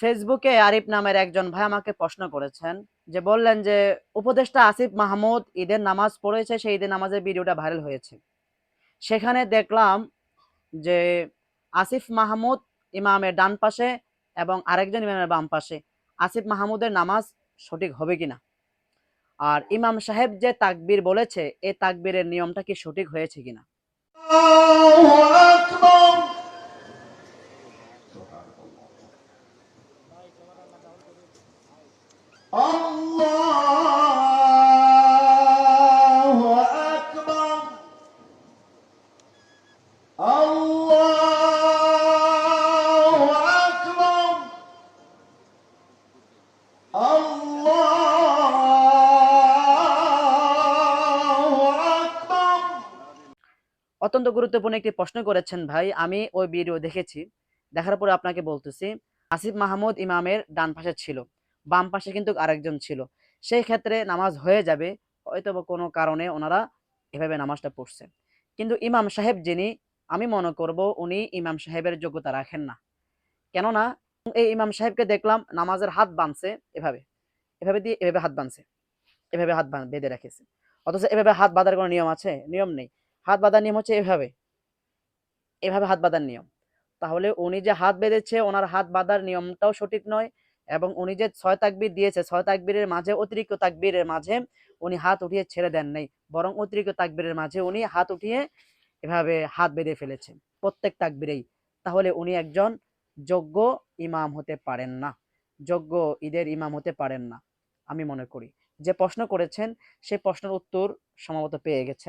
ফেসবুকে আরিফ নামের একজন ভাই আমাকে প্রশ্ন করেছেন যে বললেন যে, উপদেষ্টা আসিফ মাহমুদ ঈদের নামাজ পড়েছে, সেই ঈদের নামাজের ভিডিওটা ভাইরাল হয়েছে। সেখানে দেখলাম যে আসিফ মাহমুদ ইমামের ডান পাশে এবং আরেকজন ইমামের বাম পাশে, আসিফ মাহমুদের নামাজ সঠিক হবে কিনা? আর ইমাম সাহেব যে তাকবীর বলেছে, এ তাকবীরের নিয়মটা কি সঠিক হয়েছে কিনা? অত্যন্ত গুরুত্বপূর্ণ একটি প্রশ্ন করেছেন ভাই, আমি ওই ভিডিও দেখেছি। দেখার পরে আপনাকে বলতেছি, আসিফ মাহমুদ ইমামের ডান পাশে ছিল, বাম পাশে কিন্তু আরেকজন ছিল। সেই ক্ষেত্রে নামাজ হয়ে যাবে হয়তো কোনো কারণে ওনারা এভাবে নামাজটা পড়ছে। কিন্তু ইমাম সাহেব যিনি, আমি মনে করব উনি ইমাম সাহেবের যোগ্যতা রাখেন না। কেননা, এই ইমাম সাহেবকে দেখলাম নামাজের হাত বাঁধছে এভাবে এভাবে দিয়ে এভাবে হাত বাঁধছে, এভাবে হাত বাঁধ- রেখেছে। অথচ এভাবে হাত বাঁধার কোনো নিয়ম আছে? নিয়ম নেই। হাত বাঁধার নিয়ম হচ্ছে এভাবে। এভাবে হাত বাঁধার নিয়ম। তাহলে উনি যে হাত বেঁধেছে, ওনার হাত বাঁধার নিয়মটাও সঠিক নয় এবং উনি যে ছয় তাকবির দিয়েছে, ছয় তাকবীরের মাঝে অতিরিক্ত তাকবীরের মাঝে উনি হাত উঠিয়ে ছেড়ে দেন নাই, বরং অতিরিক্ত তাকবীরের মাঝে উনি হাত উঠিয়ে এভাবে হাত বেঁধে ফেলেছেন প্রত্যেক তাকবীরেই। তাহলে উনি একজন যোগ্য ইমাম হতে পারেন না, যোগ্য ঈদের ইমাম হতে পারেন না, আমি মনে করি। যে প্রশ্ন করেছেন সেই প্রশ্নের উত্তর সম্ভবত পেয়ে গেছেন।